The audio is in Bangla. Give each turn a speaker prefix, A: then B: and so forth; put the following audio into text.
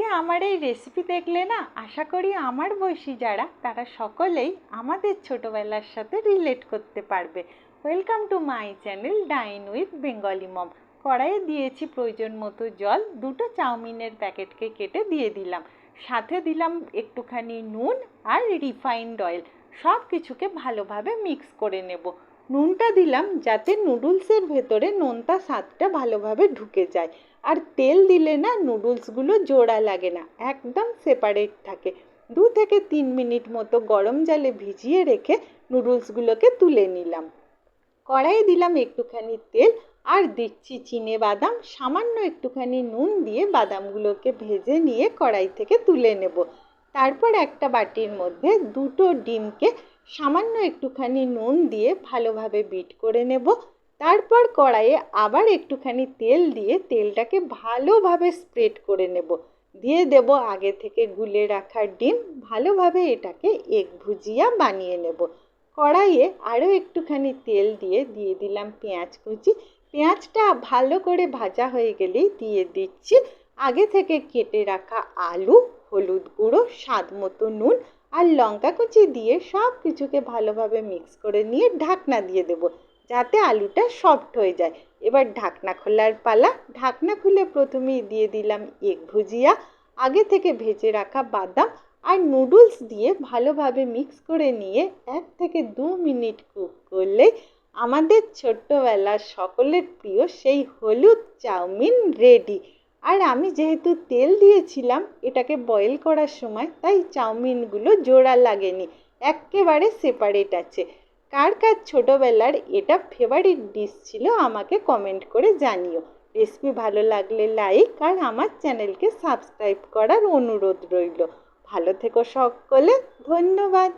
A: আজকে আমার এই রেসিপি দেখলে না, আশা করি আমার বয়সী যারা, তারা সকলেই আমাদের ছোটবেলার সাথে রিলেট করতে পারবে। Welcome to my channel dine with Bengali mom কড়াইয়ে দিয়েছি প্রয়োজন মতো জল, দুটো চাউমিনের প্যাকেটকে কেটে দিয়ে দিলাম। সাথে দিলাম একটুখানি নুন আর রিফাইন্ড অয়েল সব কিছুকে ভালোভাবে মিক্স করে নেব। নুনটা দিলাম যাতে নুডলসের ভেতরে নোনতা স্বাদটা ভালোভাবে ঢুকে যায়। আর তেল দিলে না নুডলসগুলো জোড়া লাগে না, একদম সেপারেট থাকে। দু থেকে তিন মিনিট মতো গরম জলে ভিজিয়ে রেখে নুডলসগুলোকে তুলে নিলাম। কড়াইয়ে দিলাম একটুখানি তেল আর দিচ্ছি চিনে বাদাম। সামান্য একটুখানি নুন দিয়ে বাদামগুলোকে ভেজে নিয়ে কড়াই থেকে তুলে নেব। তারপর একটা বাটির মধ্যে দুটো ডিমকে সামান্য একটুখানি নুন দিয়ে ভালোভাবে বিট করে নেব। তারপর কড়াইয়ে আবার একটুখানি তেল দিয়ে তেলটাকে ভালোভাবে স্প্রেড করে নেব। দিয়ে দেব আগে থেকে গুলে রাখা ডিম, ভালোভাবে এটাকে এগ ভুজিয়া বানিয়ে নেব। কড়াইয়ে আরও একটুখানি তেল দিয়ে দিয়ে দিলাম পেঁয়াজ কুচি। পেঁয়াজটা ভালো করে ভাজা হয়ে গেলেই দিয়ে দিচ্ছি। আগে থেকে কেটে রাখা আলু, হলুদ গুঁড়ো, স্বাদ মতো নুন আর লঙ্কা কুচি দিয়ে সব কিছুকে ভালোভাবে মিক্স করে নিয়ে ঢাকনা দিয়ে দেবো, যাতে আলুটা সফট হয়ে যায়। এবার ঢাকনা খোলার পালা, ঢাকনা খুলে প্রথমেই দিয়ে দিলাম এগ ভুজিয়া, আগে থেকে ভেজে রাখা বাদাম আর নুডলস দিয়ে ভালোভাবে মিক্স করে নিয়ে এক থেকে দু মিনিট কুক করলে আমাদের ছোট্টবেলার সকলের প্রিয় সেই হলুদ চাউমিন রেডি আর আমি যেহেতু তেল দিয়েছিলাম, এটাকে বয়েল করার সময় তাই চাউমিনগুলো জোড়া লাগেনি একেবারে সেপারেট আছে। কার কার ছোটোবেলার এটা ফেভারিট ডিশ ছিল আমাকে কমেন্ট করে জানিও। রেসিপি ভালো লাগলে লাইক আর আমার চ্যানেলকে সাবস্ক্রাইব করার অনুরোধ রইল। ভালো থেকো সকলে, ধন্যবাদ।